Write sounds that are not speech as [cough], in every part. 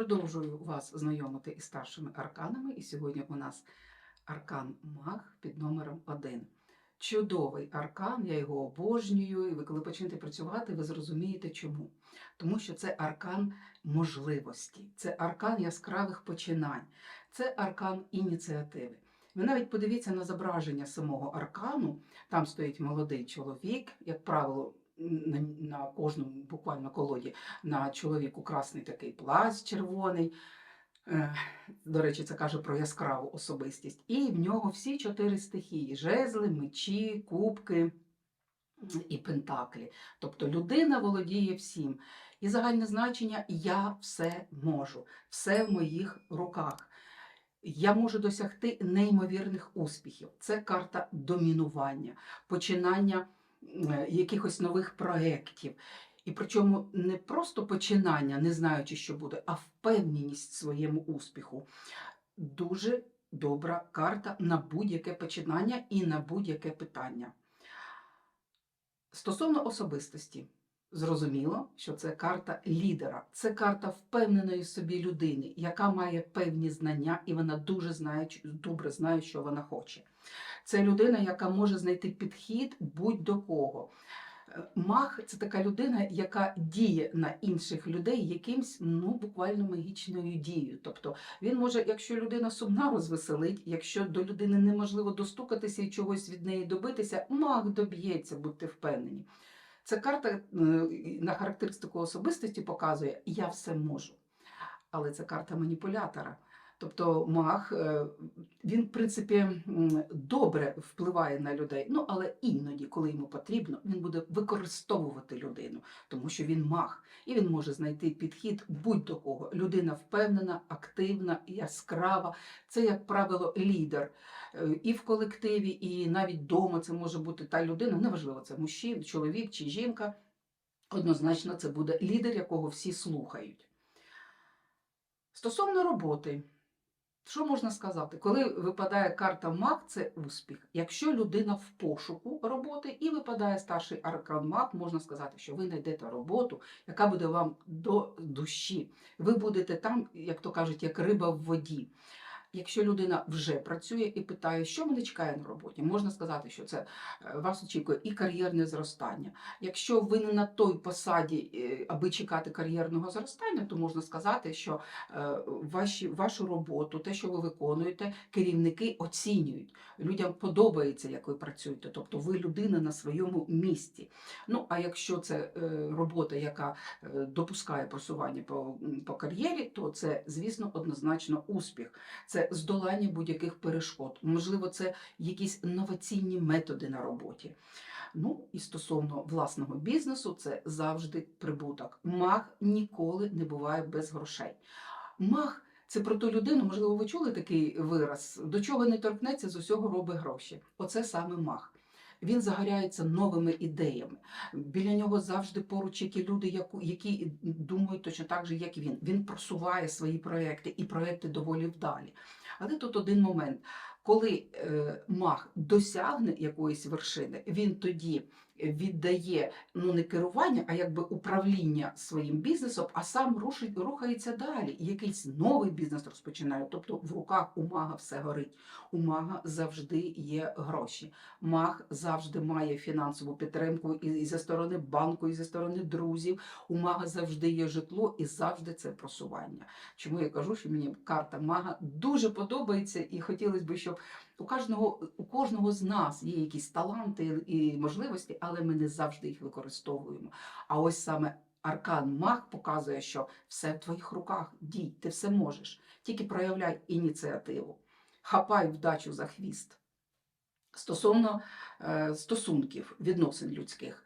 Продовжую вас знайомити із старшими арканами, і сьогодні у нас аркан Маг під номером 1. Чудовий аркан, я його обожнюю, і ви коли почнете працювати, ви зрозумієте чому. Тому що це аркан можливості, це аркан яскравих починань, це аркан ініціативи. Ви навіть подивіться на зображення самого аркану, там стоїть молодий чоловік, як правило, на, на кожному буквально колоді на чоловіку красний такий плащ червоний. Е, До речі, це каже про яскраву особистість. І в нього всі чотири стихії: жезли, мечі, кубки і пентаклі. Тобто людина володіє всім. І загальне значення я все можу, все в моїх руках. Я можу досягти неймовірних успіхів. Це карта домінування, починання якихось нових проєктів. І причому не просто починання, не знаючи, що буде, а впевненість в своєму успіху. Дуже добра карта на будь-яке починання і на будь-яке питання. Стосовно особистості, зрозуміло, що це карта лідера, це карта впевненої собі людини, яка має певні знання, і вона дуже знає, добре знає, що вона хоче. Це людина, яка може знайти підхід будь-до кого. Е, Маг це така людина, яка діє на інших людей якимсь ну буквально магічною дією. Тобто він може, якщо людина сумна, розвеселить, якщо до людини неможливо достукатися і чогось від неї добитися, маг доб'ється, будьте впевнені. Ця карта е, на характеристику особистості показує Я все можу. Але це карта маніпулятора. Тобто маг, е, він, в принципі, добре впливає на людей, ну але іноді, коли йому потрібно, він буде використовувати людину, тому що він маг, і він може знайти підхід будь-до кого. Людина впевнена, активна, яскрава. Це, як правило, лідер Е, і в колективі, і навіть вдома це може бути та людина, неважливо, це мужчина, чоловік чи жінка. Однозначно, це буде лідер, якого всі слухають. Стосовно роботи, що можна сказати? Коли випадає карта маг, це успіх. Якщо людина в пошуку роботи і випадає старший аркан маг, можна сказати, що ви знайдете роботу, яка буде вам до душі. Ви будете там, як то кажуть, як риба в воді. Якщо людина вже працює і питає, що мене чекає на роботі, можна сказати, що це е, вас очікує і кар'єрне зростання. Якщо ви не на той посаді, е, аби чекати кар'єрного зростання, то можна сказати, що е, ваші, вашу роботу, те, що ви виконуєте, керівники оцінюють. Людям подобається, як ви працюєте, тобто ви людина на своєму місці. Ну а якщо це робота, яка допускає просування по, по кар'єрі, то це, звісно, однозначно успіх. Це здолання будь-яких перешкод. Можливо, це якісь інноваційні методи на роботі. Ну і стосовно власного бізнесу, це завжди прибуток. Маг ніколи не буває без грошей. Маг це про ту людину, можливо, ви чули такий вираз, до чого не торкнеться, з усього робить гроші. Оце саме маг. Він загоряється новими ідеями. Біля нього завжди поруч які люди, які думають точно так же, як він. Він просуває свої проекти, і проекти доволі вдалі. Але тут один момент. Коли мах досягне якоїсь вершини, він тоді віддає ну не керування, а якби управління своїм бізнесом, а сам рушить, рухається далі. Якийсь новий бізнес розпочинає. Тобто в руках у мага все горить. У мага завжди є гроші. Маг завжди має фінансову підтримку і, і зі сторони банку, і зі сторони друзів. У мага завжди є житло і завжди це просування. Чому я кажу, що мені карта мага дуже подобається, і хотілося б, щоб у кожного у кожного з нас є якісь таланти і можливості, але ми не завжди їх використовуємо. А ось саме аркан маг показує, що все в твоїх руках, дій, ти все можеш. Тільки проявляй ініціативу, хапай вдачу за хвіст. Стосовно е, стосунків, відносин людських.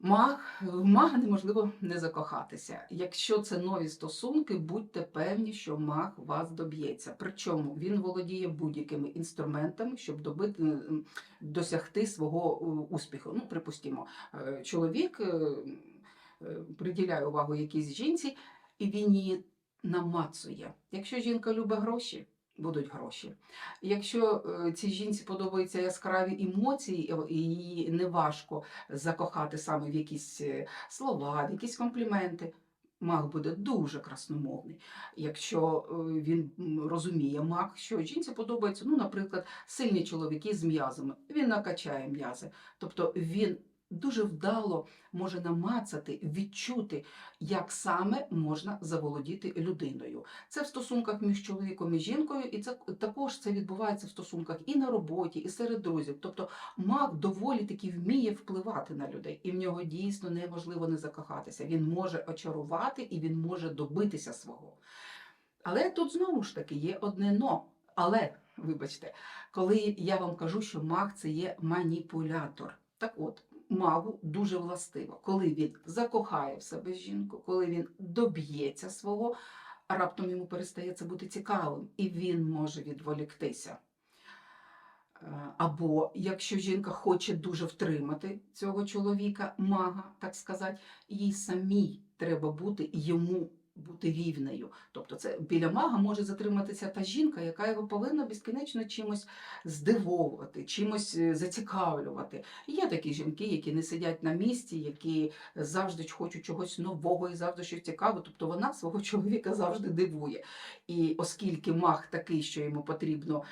Маг, в мага неможливо не закохатися. Якщо це нові стосунки, будьте певні, що маг вас доб'ється. Причому він володіє будь-якими інструментами, щоб добити, досягти свого е, успіху. Ну, припустимо, е, чоловік е, приділяє увагу якійсь жінці, і він її намацує. Якщо жінка любить гроші, будуть гроші. Якщо е, цій жінці подобаються яскраві емоції, і її не важко закохати саме в якісь е, слова, в якісь компліменти. Маг буде дуже красномовний, якщо е, він розуміє маг, що жінці подобається, ну, наприклад, сильні чоловіки з м'язами. Він накачає м'язи. Тобто він дуже вдало може намацати, відчути, як саме можна заволодіти людиною. Це в стосунках між чоловіком і жінкою, і це також це відбувається в стосунках і на роботі, і серед друзів. Тобто маг доволі таки вміє впливати на людей, і в нього дійсно неможливо не закохатися. Він може очарувати і він може добитися свого. Але тут знову ж таки є одне но. Але, вибачте, коли я вам кажу, що маг це є маніпулятор. Так от, магу дуже властиво, коли він закохає в себе жінку, коли він доб'ється свого, раптом йому перестає це бути цікавим, і він може відволіктися. Е, Або якщо жінка хоче дуже втримати цього чоловіка, мага, так сказати, їй самій треба бути йому бути рівнею. Тобто, це біля мага може затриматися та жінка, яка його повинна безкінечно чимось здивовувати, чимось е, зацікавлювати. Є такі жінки, які не сидять на місці, які завжди хочуть чогось нового і завжди щось цікаве. Тобто вона свого [laughs] чоловіка завжди дивує. І оскільки маг такий, що йому потрібно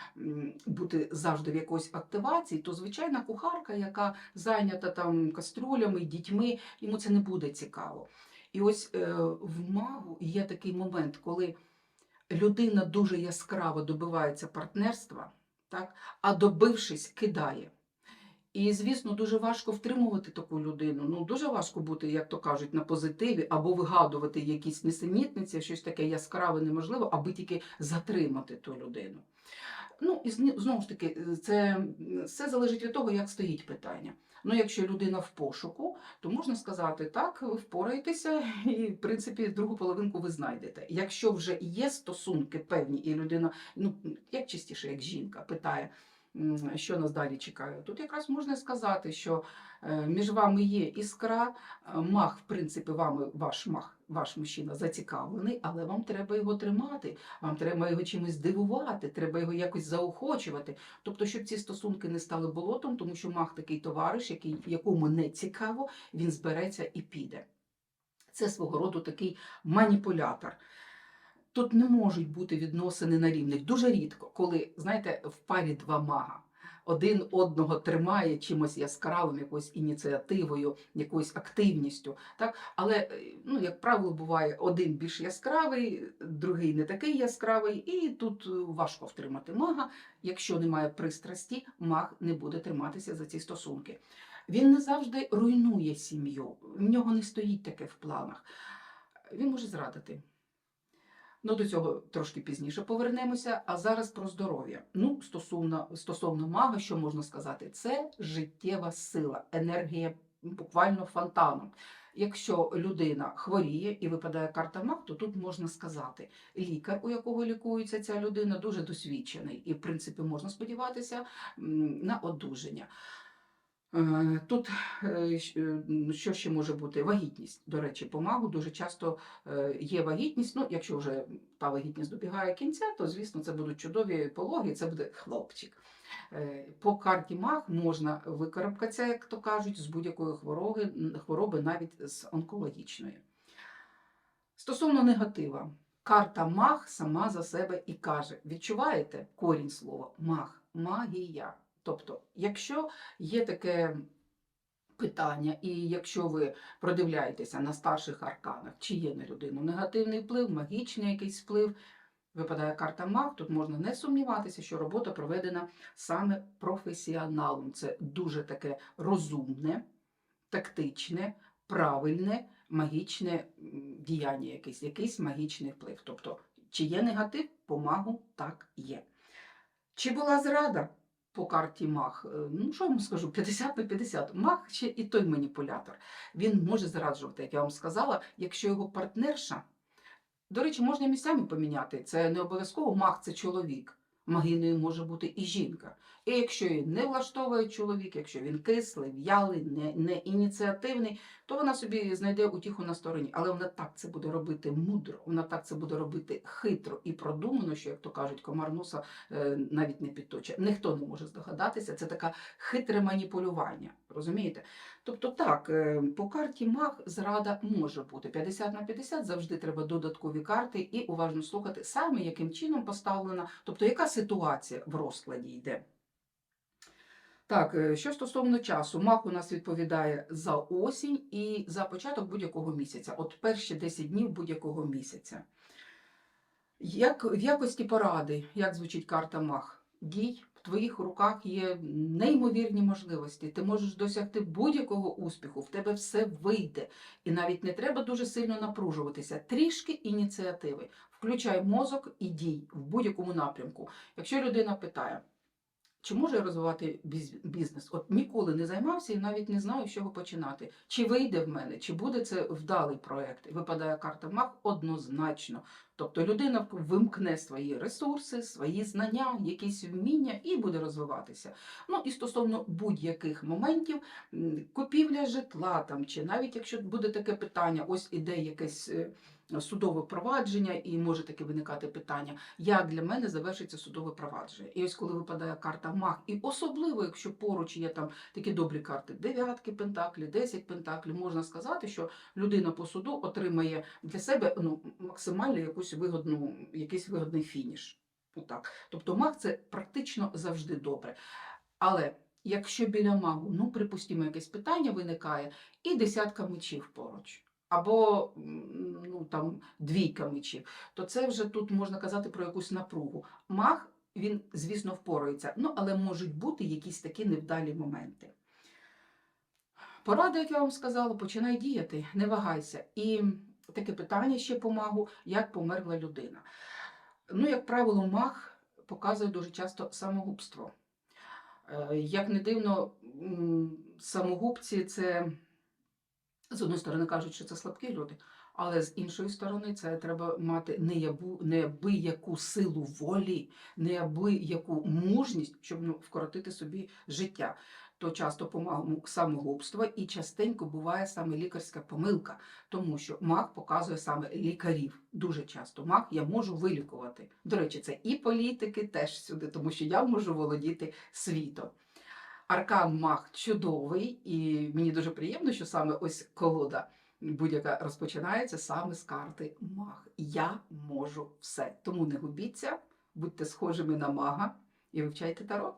бути завжди в якоїсь активації, то звичайна кухарка, яка зайнята там каструлями, дітьми, йому це не буде цікаво. І ось е, в магу є такий момент, коли людина дуже яскраво добивається партнерства, так, а добившись, кидає. І, звісно, дуже важко втримувати таку людину. Ну, дуже важко бути, як то кажуть, на позитиві, або вигадувати якісь несенітниці, щось таке яскраве неможливо, аби тільки затримати ту людину. Ну, і знову ж таки, це все залежить від того, як стоїть питання. Ну, якщо людина в пошуку, то можна сказати, так, ви впораєтеся, [laughs] і, в принципі, другу половинку ви знайдете. Якщо вже є стосунки певні, і людина, ну, як частіше, як жінка, питає, що нас далі чекає, тут якраз можна сказати, що е, між вами є іскра, мах, в принципі, вами, ваш маг, ваш мужчина зацікавлений, але вам треба його тримати, вам треба його чимось дивувати, треба його якось заохочувати. Тобто, щоб ці стосунки не стали болотом, тому що маг такий товариш, який, якому не цікаво, він збереться і піде. Це свого роду такий маніпулятор. Тут не можуть бути відносини на рівних. Дуже рідко, коли, знаєте, в парі два мага. Один одного тримає чимось яскравим, якоюсь ініціативою, якоюсь активністю. Так? Але, е, ну, як правило, буває один більш яскравий, другий не такий яскравий, і тут е, важко втримати мага. Якщо немає пристрасті, маг не буде триматися за ці стосунки. Він не завжди руйнує сім'ю, в нього не стоїть таке в планах. Він може зрадити. Ну, до цього трошки пізніше повернемося. А зараз про здоров'я. Ну, стосовно, стосовно мага, що можна сказати, це життєва сила, енергія буквально фонтаном. Якщо людина хворіє і випадає карта маг, то тут можна сказати, лікар, у якого лікується ця людина, дуже досвідчений, і в принципі можна сподіватися на одужання. Е, Тут е, е, що ще може бути? Вагітність. До речі, по магу дуже часто є вагітність. Ну, якщо вже та вагітність добігає кінця, то звісно це будуть чудові пологи, це буде хлопчик. По карті маг можна викарабкатися, як то кажуть, з будь-якої хвороби, хвороби, навіть з онкологічної. Стосовно негатива, карта маг сама за себе і каже: відчуваєте корінь слова маг, магія. Тобто, якщо є таке питання, і якщо ви продивляєтеся на старших арканах, чи є на людину негативний вплив, магічний якийсь вплив, випадає карта маг, тут можна не сумніватися, що робота проведена саме професіоналом. Це дуже таке розумне, тактичне, правильне, магічне діяння, якесь, якийсь магічний вплив. Тобто, чи є негатив по магу, так є. Чи була зрада? По карті маг, Е, ну що вам скажу, 50 на 50. Маг ще і той маніпулятор. Він може зраджувати, як я вам сказала, якщо його партнерша. До речі, можна місцями поміняти. Це не обов'язково маг це чоловік. Магиною може бути і жінка. І якщо її не влаштовує чоловік, якщо він кислий, в'ялий, не, не ініціативний, то вона собі знайде утіху на стороні. Але вона так це буде робити мудро, вона так це буде робити хитро і продумано, що, як то кажуть, комар носа е, навіть не підточе. Ніхто не може здогадатися. Це таке хитре маніпулювання. Розумієте? Тобто так, е, по карті маг зрада може бути 50 на 50, завжди треба додаткові карти і уважно слухати саме, яким чином поставлена, тобто яка ситуація в розкладі йде. Так, е, що стосовно часу, маг у нас відповідає за осінь і за початок будь-якого місяця, от перші 10 днів будь-якого місяця. Як в якості поради, як звучить карта маг? Дій, в твоїх руках є неймовірні можливості. Ти можеш досягти будь-якого успіху, в тебе все вийде. І навіть не треба дуже сильно напружуватися. Трішки ініціативи. Включай мозок і дій в будь-якому напрямку. Якщо людина питає, чи можу я розвивати біз- бізнес? От ніколи не займався і навіть не знаю, з чого починати. Чи вийде в мене, чи буде це вдалий проект? Випадає карта МАГ однозначно. Тобто людина вимкне свої ресурси, свої знання, якісь вміння і буде розвиватися. Ну і стосовно будь-яких моментів, купівля житла там, чи навіть якщо буде таке питання, ось іде якесь. Судове провадження, і може таке виникати питання, як для мене завершиться судове провадження. І ось коли випадає карта маг, і особливо, якщо поруч є там такі добрі карти, дев'ятки пентаклі, 10 пентаклів, можна сказати, що людина по суду отримає для себе ну, максимально якусь вигодну, якийсь вигодний фініш. Отак. Тобто маг це практично завжди добре. Але якщо біля магу, ну, припустимо, якесь питання виникає, і десятка мечів поруч. Або ну, там, двійка мечів, то це вже тут можна казати про якусь напругу. Маг, він, звісно, впорається, ну, але можуть бути якісь такі невдалі моменти. Порада, як я вам сказала, починай діяти, не вагайся. І таке питання ще по магу, як померла людина. Ну, як правило, маг показує дуже часто самогубство. Е, Як не дивно, самогубці це з одної сторони кажуть, що це слабкі люди, але з іншої сторони, це треба мати неябу, неабияку силу волі, неабияку мужність, щоб ну, вкоротити собі життя. То часто помагу самогубства і частенько буває саме лікарська помилка, тому що маг показує саме лікарів. Дуже часто маг я можу вилікувати. До речі, це і політики теж сюди, тому що я можу володіти світом. Аркан Маг чудовий, і мені дуже приємно, що саме ось колода будь-яка розпочинається саме з карти Маг. Я можу все. Тому не губіться, будьте схожими на мага і вивчайте таро.